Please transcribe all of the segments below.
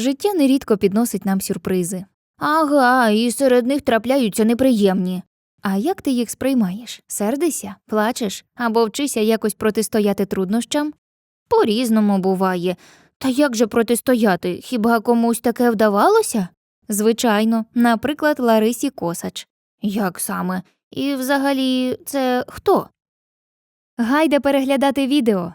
Життя нерідко підносить нам сюрпризи. Ага, і серед них трапляються неприємні. А як ти їх сприймаєш? Сердишся, плачеш або вчишся якось протистояти труднощам? По різному буває. Та як же протистояти? Хіба комусь таке вдавалося? Звичайно, наприклад, Ларисі Косач. Як саме? І взагалі, це хто? Гайда переглядати відео.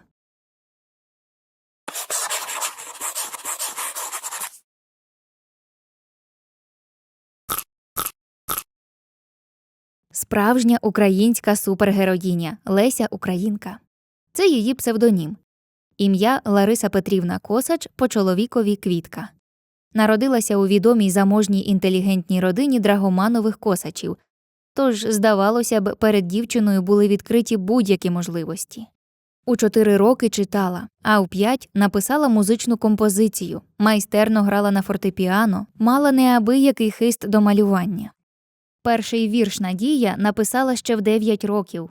Справжня українська супергероїня Леся Українка. Це її псевдонім. Ім'я Лариса Петрівна Косач по чоловікові Квітка. Народилася у відомій заможній інтелігентній родині драгоманових косачів, тож, здавалося б, перед дівчиною були відкриті будь-які можливості. У чотири роки читала, а у п'ять написала музичну композицію, майстерно грала на фортепіано, мала неабиякий хист до малювання. Перший вірш Надія написала ще в 9 років.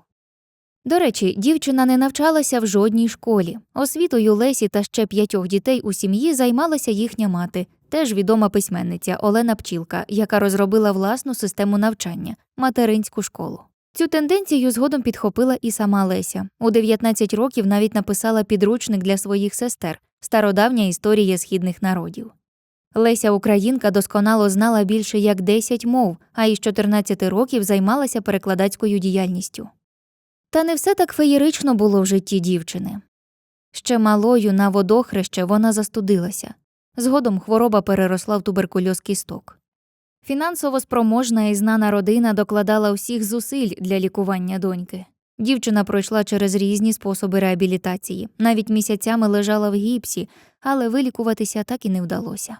До речі, дівчина не навчалася в жодній школі. Освітою Лесі та ще п'ятьох дітей у сім'ї займалася їхня мати, теж відома письменниця Олена Пчілка, яка розробила власну систему навчання материнську школу. Цю тенденцію згодом підхопила і сама Леся. У 19 років навіть написала підручник для своїх сестер Стародавня історія східних народів. Леся Українка досконало знала більше як 10 мов, а із 14 років займалася перекладацькою діяльністю. Та не все так феєрично було в житті дівчини. Ще малою на водохреще вона застудилася. Згодом хвороба переросла в туберкульоз кісток. Фінансово спроможна і знана родина докладала всіх зусиль для лікування доньки. Дівчина пройшла через різні способи реабілітації, навіть місяцями лежала в гіпсі, але вилікуватися так і не вдалося.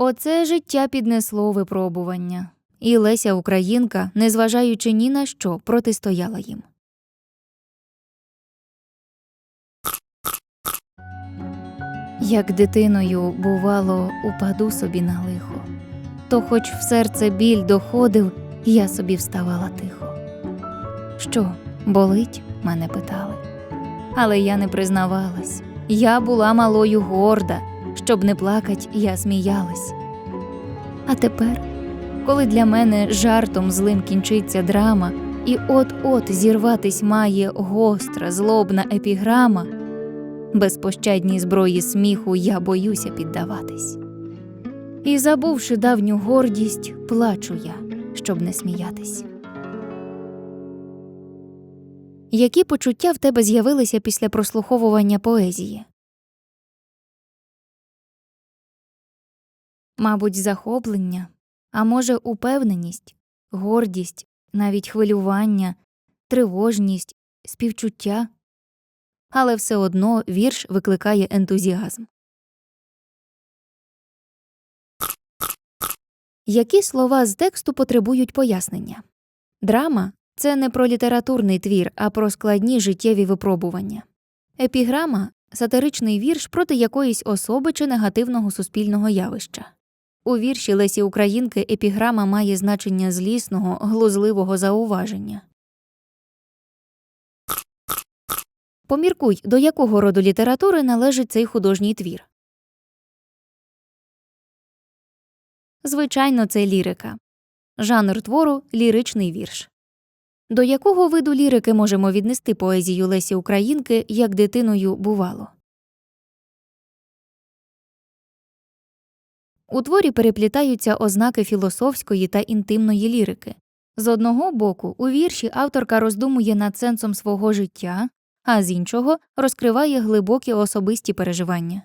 Оце життя піднесло випробування, і Леся Українка, незважаючи ні на що, протистояла їм. Як дитиною, бувало, упаду собі на лихо, то хоч в серце біль доходив, я собі вставала тихо. Що, болить? мене питали. Але я не признавалась. Я була малою горда, щоб не плакать, я сміялась. А тепер, коли для мене жартом злим кінчиться драма, і от-от зірватись має гостра, злобна епіграма, безпощадній зброї сміху я боюся піддаватись. І, забувши давню гордість, плачу я, щоб не сміятись. Які почуття в тебе з'явилися після прослуховування поезії? Мабуть, захоплення, а може, упевненість, гордість, навіть хвилювання, тривожність, співчуття. Але все одно вірш викликає ентузіазм. Які слова з тексту потребують пояснення? Драма це не про літературний твір, а про складні життєві випробування. Епіграма сатиричний вірш проти якоїсь особи чи негативного суспільного явища. У вірші Лесі Українки епіграма має значення злісного, глузливого зауваження. Поміркуй, до якого роду літератури належить цей художній твір. Звичайно, це лірика. Жанр твору ліричний вірш. До якого виду лірики можемо віднести поезію Лесі Українки як дитиною бувало? У творі переплітаються ознаки філософської та інтимної лірики. З одного боку, у вірші авторка роздумує над сенсом свого життя, а з іншого розкриває глибокі особисті переживання.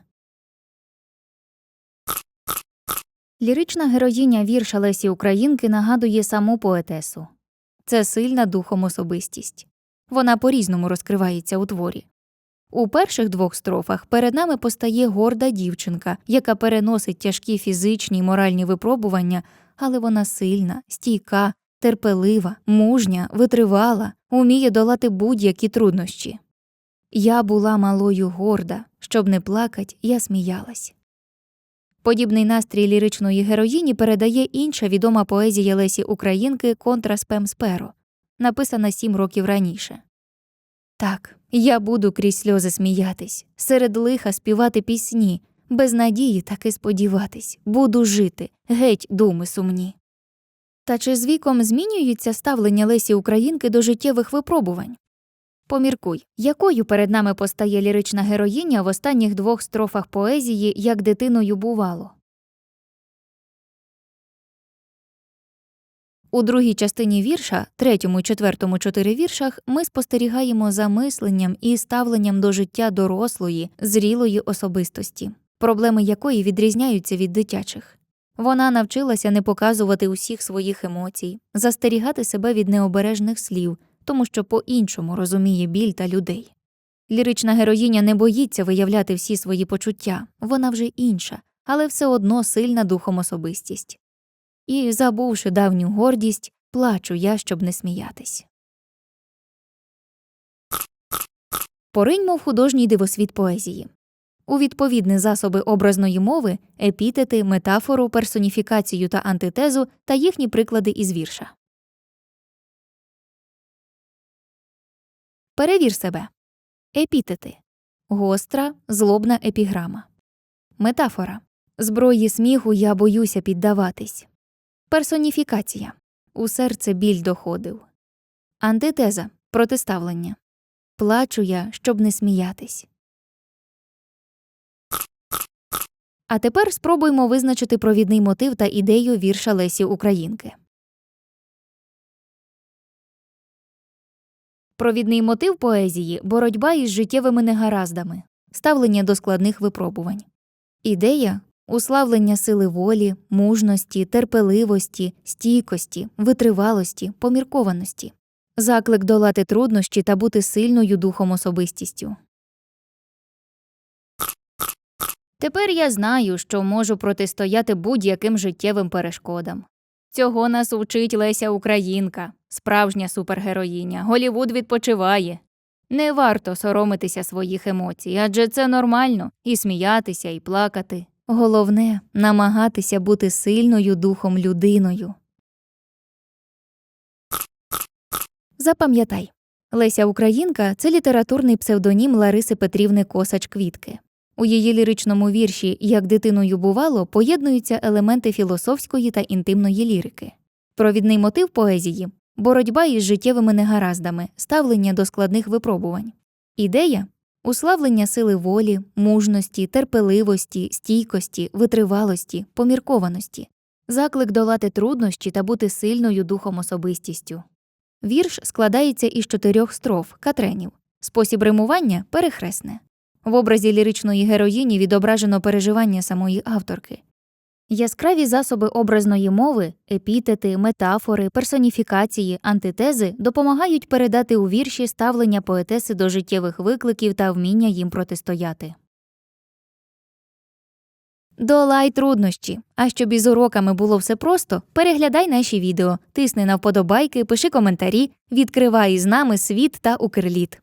Лірична героїня вірша Лесі Українки нагадує саму поетесу. Це сильна духом особистість. Вона по різному розкривається у творі. У перших двох строфах перед нами постає горда дівчинка, яка переносить тяжкі фізичні й моральні випробування, але вона сильна, стійка, терпелива, мужня, витривала, уміє долати будь-які труднощі. Я була малою горда, щоб не плакать, я сміялась. Подібний настрій ліричної героїні передає інша відома поезія Лесі Українки Контра спем сперо, написана сім років раніше. Так, я буду крізь сльози сміятись, серед лиха співати пісні, Без надії таки сподіватись, буду жити, геть думи сумні. Та чи з віком змінюється ставлення Лесі Українки до життєвих випробувань? Поміркуй, якою перед нами постає лірична героїня в останніх двох строфах поезії як дитиною бувало. У другій частині вірша, третьому і четвертому чотири віршах, ми спостерігаємо за мисленням і ставленням до життя дорослої, зрілої особистості, проблеми якої відрізняються від дитячих. Вона навчилася не показувати усіх своїх емоцій, застерігати себе від необережних слів, тому що по-іншому розуміє біль та людей. Лірична героїня не боїться виявляти всі свої почуття, вона вже інша, але все одно сильна духом особистість. І, забувши давню гордість, плачу я, щоб не сміятись. Поринь, мов художній дивосвіт поезії. У відповідні засоби образної мови епітети, метафору, персоніфікацію та антитезу та їхні приклади із вірша. Перевір себе. Епітети гостра, злобна епіграма. Метафора зброї сміху я боюся піддаватись. Персоніфікація у серце біль доходив. Антитеза протиставлення. Плачу я, щоб не сміятись. А тепер спробуймо визначити провідний мотив та ідею вірша Лесі Українки. Провідний мотив поезії боротьба із життєвими негараздами, ставлення до складних випробувань. Ідея уславлення сили волі, мужності, терпеливості, стійкості, витривалості, поміркованості, заклик долати труднощі та бути сильною духом особистістю. Тепер я знаю, що можу протистояти будь-яким життєвим перешкодам. Цього нас учить Леся Українка, справжня супергероїня. Голівуд відпочиває. Не варто соромитися своїх емоцій, адже це нормально і сміятися, і плакати. Головне намагатися бути сильною духом людиною. Запам'ятай, Леся Українка це літературний псевдонім Лариси Петрівни Косач Квітки. У її ліричному вірші Як дитиною бувало поєднуються елементи філософської та інтимної лірики. Провідний мотив поезії боротьба із життєвими негараздами, ставлення до складних випробувань. Ідея уславлення сили волі, мужності, терпеливості, стійкості, витривалості, поміркованості, заклик долати труднощі та бути сильною духом особистістю. Вірш складається із чотирьох строф катренів. Спосіб римування перехресне. В образі ліричної героїні відображено переживання самої авторки. Яскраві засоби образної мови, епітети, метафори, персоніфікації, антитези допомагають передати у вірші ставлення поетеси до життєвих викликів та вміння їм протистояти. Долай труднощі. А щоб із уроками було все просто, переглядай наші відео, тисни на вподобайки, пиши коментарі, відкривай із нами світ та укрліт.